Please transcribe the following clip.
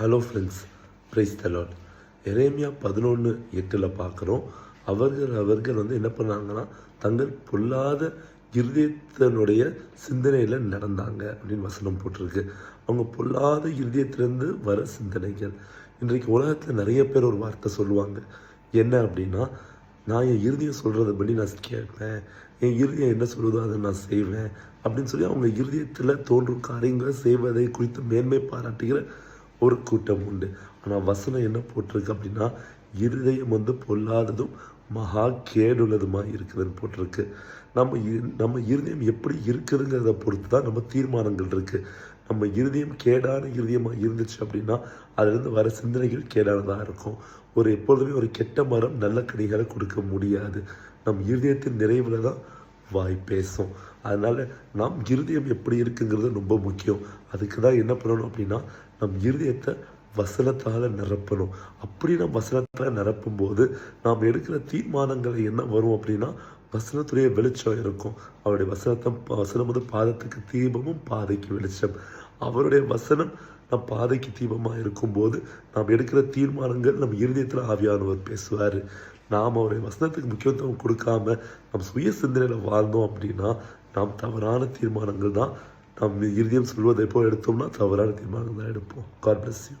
Hello friends praise the Lord Jeremiah பதினொன்று எட்டில் பார்க்குறோம். அவர்கள் அவர்கள் வந்து என்ன பண்ணாங்கன்னா தங்கள் பொல்லாத இருதயத்தினுடைய சிந்தனையில் நடந்தாங்க அப்படின்னு வசனம் போட்டிருக்கு. அவங்க பொல்லாத இருதயத்திலேருந்து வர சிந்தனைகள். இன்றைக்கு உலகத்தில் நிறைய பேர் ஒரு வார்த்தை சொல்லுவாங்க. என்ன அப்படின்னா நான் என் இருதியம் சொல்கிறத படி நான் கேட்பேன். என் இருதயம் என்ன சொல்லுதோ அதை நான் செய்வேன் அப்படின்னு சொல்லி அவங்க இருதயத்தில் தோன்றும் காரியங்களை செய்வதை குறித்து மேன்மை பாராட்டுகிற ஒரு கூட்டம் உண்டு. ஆனால் வசனம் என்ன போட்டிருக்கு அப்படின்னா இருதயம் வந்து பொல்லாததும் மகா கேடுள்ளதுமாக இருக்குதுன்னு போட்டிருக்கு. நம்ம நம்ம இருதயம் எப்படி இருக்குதுங்கிறத பொறுத்து தான் நம்ம தீர்மானங்கள் இருக்குது நம்ம இருதயம் கேடான இருதயமாக இருந்துச்சு அப்படின்னா அதுலேருந்து வர சிந்தனைகள் கேடானதாக இருக்கும். ஒரு எப்பொழுதுமே ஒரு கெட்ட மரம் நல்ல கனிகளை கொடுக்க முடியாது. நம் இருதயத்தின் நிறைவில் தான் வாய் பேசும். அதனால் நம் இருதயம் எப்படி இருக்குங்கிறது ரொம்ப முக்கியம். அதுக்கு தான் என்ன பண்ணணும் அப்படின்னா நம் இருதயத்தை வசனத்தால் நிரப்பணும். அப்படி நம் வசனத்தால் நிரப்பும் போது நாம் எடுக்கிற தீர்மானங்களை என்ன வரும் அப்படின்னா வசனத்துடைய வெளிச்சம் இருக்கும். அவருடைய வசனத்தை வசனம் வந்து பாதத்துக்கு தீபமும் பாதைக்கு வெளிச்சம். அவருடைய வசனம் நம் பாதைக்கு தீபமாக இருக்கும்போது நாம் எடுக்கிற தீர்மானங்கள் நம் இருதயத்தில் ஆவியானவர் பேசுவார். நாம் அவருடைய வசனத்துக்கு முக்கியத்துவம் கொடுக்காம நம் சுய சிந்தனையில் வாழ்ந்தோம் அப்படின்னா நாம் தவறான தீர்மானங்கள் தான் நம் இறுதியம் சொல்வதை போல் எடுத்தோம்னா தவறான தீர்மானங்கள் தான் எடுப்போம். God bless you